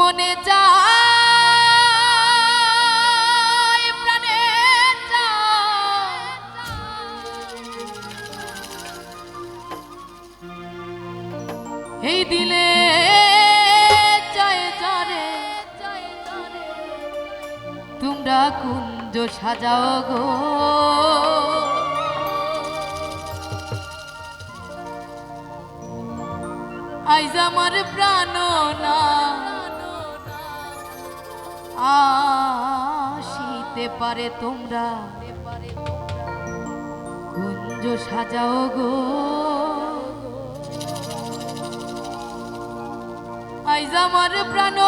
মনে চায় এই দিলে তোমরা কুঞ্জ সাজাও গো। আইজ আমার প্রাণ না। আসিতে পারে তোমরা। কুঞ্জ সাজাও গো। আইজ আমার প্রাণ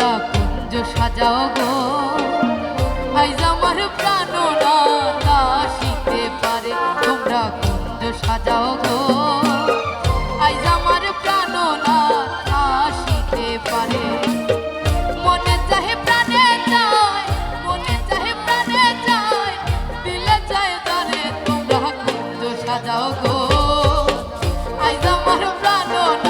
তোমরা কুঞ্জ সাজাও গো। আইজ আমার প্রাণ না পারে, তোমরা কুঞ্জ সাজাও গো। আইজ আমার প্রাণ না পারে, মনে চাহে প্রাণে চায় মনে চাহে প্রাণে চায় দিলে চায় তারে তোমরা কুঞ্জ সাজাও গো। আইজ আমার প্রাণ না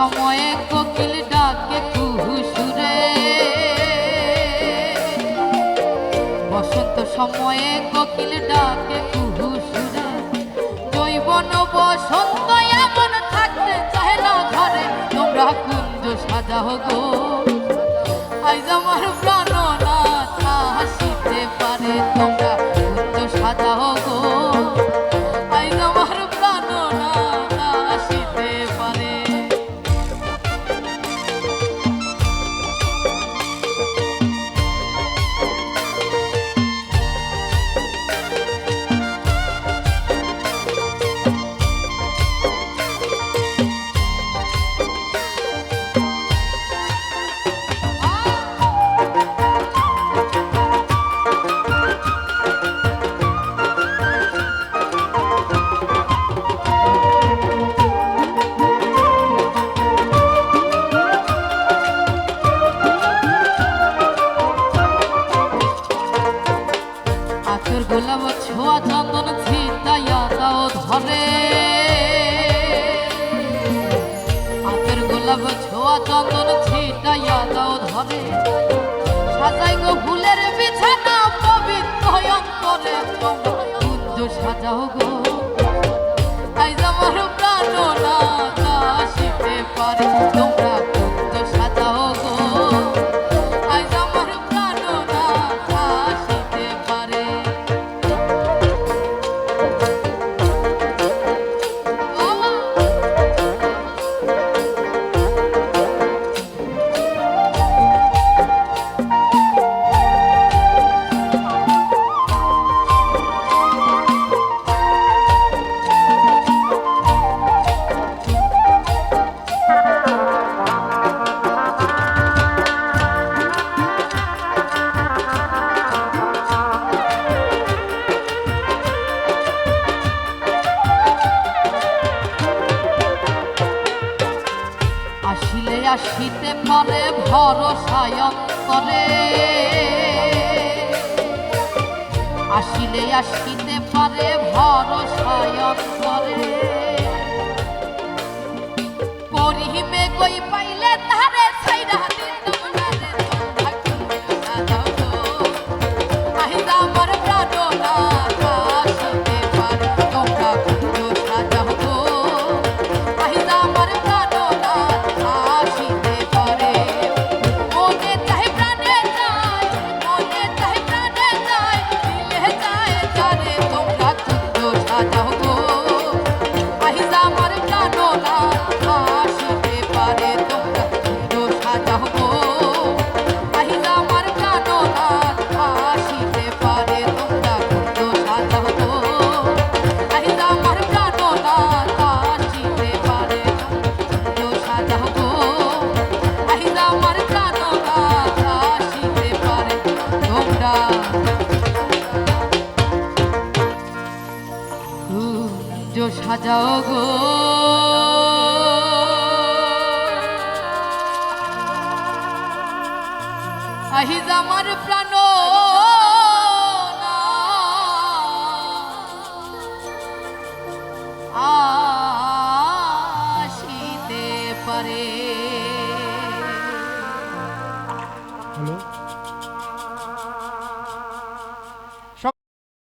সময়ে কোকিল ডাকে কুহু সুরে বসন্ত সময়ে কোকিল ডাকে কুহু সুরে জৈবন বসন্ত এমন থাকতে চাহে না ঘরে, তোমরা কুঞ্জ সাজাও গো। আইজ আমার প্রাণ না হাসিতে পারে, তোমরা কুঞ্জ সাজাও গো। গোলাপ ছোঁয়া চন্দন ছিটাইয়া দাও ধরে সাজাই গো ফুলের বিছানা, পবিত্র অন্তরে কুঞ্জ সাজাও গো। ছিলে আসিতে পারে ভরসায় করে আসিলে আসিতে পারে ভরসায় করে সাজাও গো আহিজ আমার প্রাণ আসিতে পারে